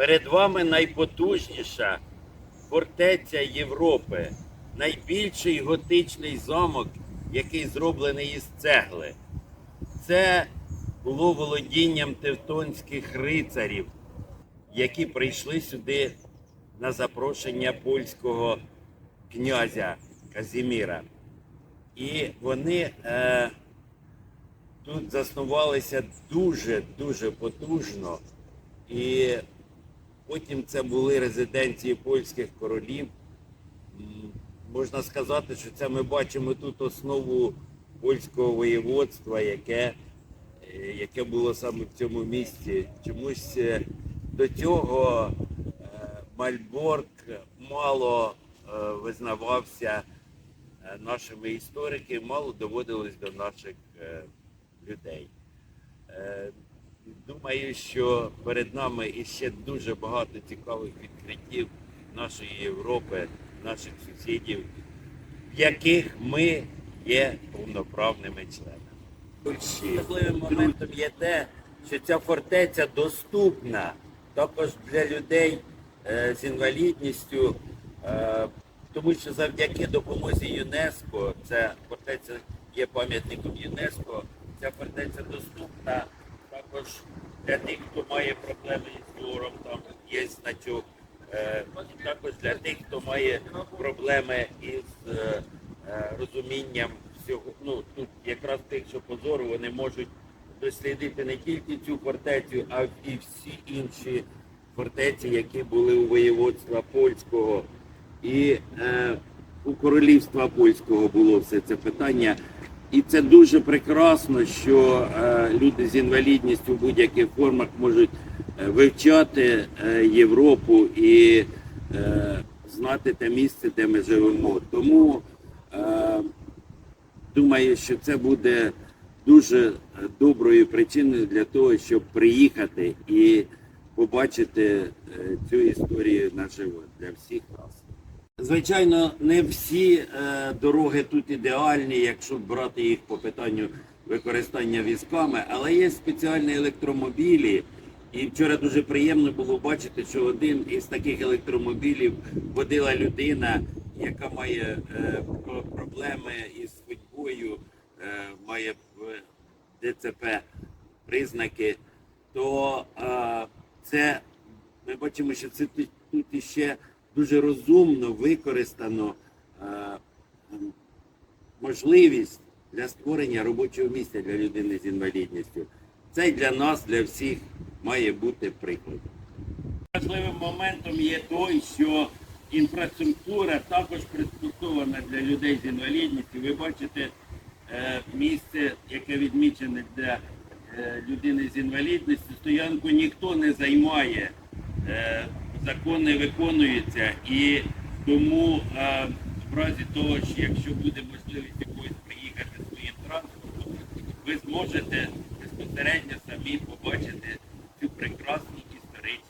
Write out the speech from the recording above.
Перед вами найпотужніша фортеця Європи, найбільший готичний замок, який зроблений із цегли. Це було володінням тевтонських рицарів, які прийшли сюди на запрошення польського князя Казіміра. І вони е, тут заснувалися дуже-дуже потужно. І потім це були резиденції польських королів. Можна сказати, що це ми бачимо тут основу польського воєводства, яке, е, яке було саме в цьому місці. Чомусь е, до цього е, Мальборг мало визнавався нашими істориками, мало доводилось до наших людей. Думаю, що перед нами іще дуже багато цікавих відкриттів нашої Європи, наших сусідів, в яких ми є повноправними членами. Важливим моментом є те, що ця фортеця доступна також для людей е, з інвалідністю, е, тому що завдяки допомозі ЮНЕСКО, ця фортеця є пам'ятником ЮНЕСКО, ця фортеця доступна також для тих, хто має проблеми із зором, там є значок. Е, і також для тих, хто має проблеми із е, е, розумінням всього. Ну тут якраз тих, що по зору, вони можуть дослідити не тільки цю фортецю, а і всі інші фортеці, які були у воєводства польського. І е, у королівства польського було все це питання. І це дуже прекрасно, що е, люди з інвалідністю в будь-яких формах можуть е, вивчати е, Європу і знати те місце, де ми живемо. Тому думаю, що це буде дуже доброю причиною для того, щоб приїхати і побачити цю історію наживо для всіх нас. Звичайно, не всі е, дороги тут ідеальні, якщо брати їх по питанню використання візками, але є спеціальні електромобілі. І вчора дуже приємно було бачити, що один із таких електромобілів водила людина, яка має е, проблеми із ходьбою, е, має ДЦП признаки, то е, це ми бачимо, що це тут іще дуже розумно використано е, можливість для створення робочого місця для людини з інвалідністю. Це для нас, для всіх, має бути прикладом. Важливим моментом є той, що інфраструктура також пристосована для людей з інвалідністю. Ви бачите е, місце, яке відмічене для е, людини з інвалідністю. Стоянку ніхто не займає, закон не виконується. І тому е, в разі того, що якщо буде можливість якоїсь приїхати своїм транспортом, ви зможете безпосередньо самі побачити цю прекрасну історичну.